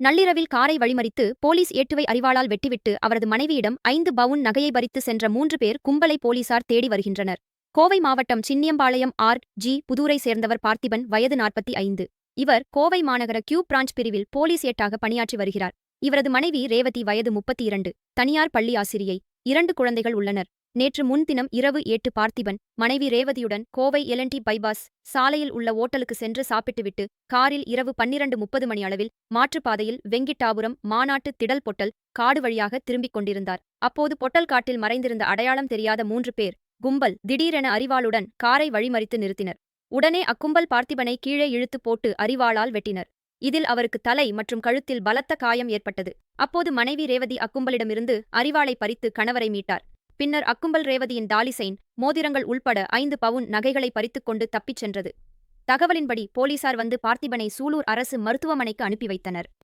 நள்ளிரவில் காரை வழிமறித்து போலீஸ் ஏட்டுவை அறிவாளால் வெட்டிவிட்டு அவரது மனைவியிடம் ஐந்து பவுன் நகையை பறித்து சென்ற மூன்று பேர் கும்பலை போலீசார் தேடி வருகின்றனர். கோவை மாவட்டம் சின்னியம்பாளையம் ஆர். ஜி. புதூரை சேர்ந்தவர் பார்த்திபன் வயது நாற்பத்தி ஐந்து. இவர் கோவை மாநகர கியூ பிரான்ச் பிரிவில் போலீஸ் ஏட்டாக பணியாற்றி வருகிறார். இவரது மனைவி ரேவதி வயது முப்பத்தி இரண்டு. தனியார் பள்ளி ஆசிரியை. இரண்டு குழந்தைகள் உள்ளனர். நேற்று முன்தினம் இரவு எட்டு பார்த்திபன் மனைவி ரேவதியுடன் கோவை எல்என்டி பைபாஸ் சாலையில் உள்ள ஓட்டலுக்கு சென்று சாப்பிட்டுவிட்டு காரில் இரவு பன்னிரண்டு முப்பது மணி அளவில் மாற்றுப்பாதையில் வெங்கிட்டாபுரம் மாநாட்டு திடல் பொட்டல் காடு வழியாக திரும்பிக் கொண்டிருந்தார். அப்போது பொட்டல் காட்டில் மறைந்திருந்த அடையாளம் தெரியாத மூன்று பேர் கும்பல் திடீரென அறிவாளுடன் காரை வழிமறித்து நிறுத்தினர். உடனே அக்கும்பல் பார்த்திபனை கீழே இழுத்து போட்டு அறிவாளால் வெட்டினர். இதில் அவருக்கு தலை மற்றும் கழுத்தில் பலத்த காயம் ஏற்பட்டது. அப்போது மனைவி ரேவதி அக்கும்பலிடமிருந்து அறிவாளை பறித்து கணவரை மீட்டார். பின்னர் அக்கும்பல் ரேவதியின் டாலிசைன் மோதிரங்கள் உள்பட ஐந்து பவுன் நகைகளை பறித்துக் கொண்டு தப்பிச் சென்றது. தகவலின்படி போலீசார் வந்து பார்த்திபனை சூலூர் அரசு மருத்துவமனைக்கு அனுப்பி வைத்தனர்.